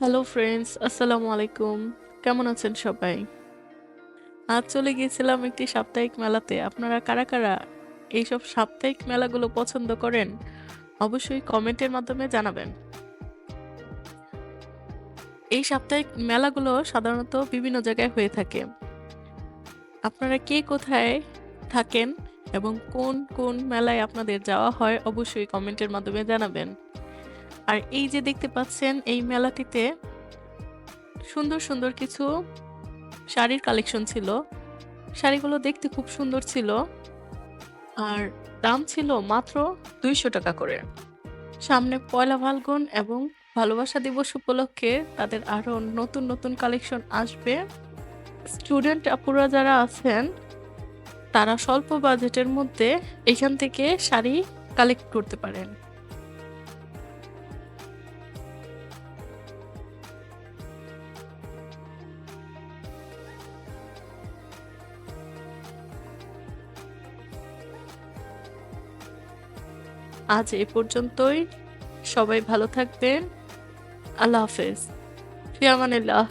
Hello friends আসসালামু আলাইকুম কেমন আছেন সবাই? আজ চলে গিয়েছিলাম একটি সাপ্তাহিক মেলাতে। আপনারা কারা কারা এইসব সাপ্তাহিক মেলাগুলো পছন্দ করেন, অবশ্যই কমেন্টের মাধ্যমে জানাবেন। এই সাপ্তাহিক মেলাগুলো সাধারণত বিভিন্ন জায়গায় হয়ে থাকে। আপনারা কে কোথায় থাকেন এবং কোন কোন মেলায় আপনাদের যাওয়া হয়, অবশ্যই কমেন্টের মাধ্যমে জানাবেন। আর এই যে দেখতে পাচ্ছেন, এই মেলাটিতে সুন্দর সুন্দর কিছু শাড়ির কালেকশন ছিল। শাড়িগুলো দেখতে খুব সুন্দর ছিল। আর দাম ছিল মাত্র দুইশো টাকা করে। সামনে পয়লা ফাল্গুন এবং ভালোবাসা দিবস উপলক্ষে তাদের আরও নতুন নতুন কালেকশন আসবে। স্টুডেন্ট আপুরা যারা আছেন, তারা স্বল্প বাজেটের মধ্যে এখান থেকে শাড়ি কালেক্ট করতে পারেন। আজ এ পর্যন্তই। সবাই ভালো থাকবেন। আল্লাহ হাফেজ। ফিয়ামানিল্লাহ।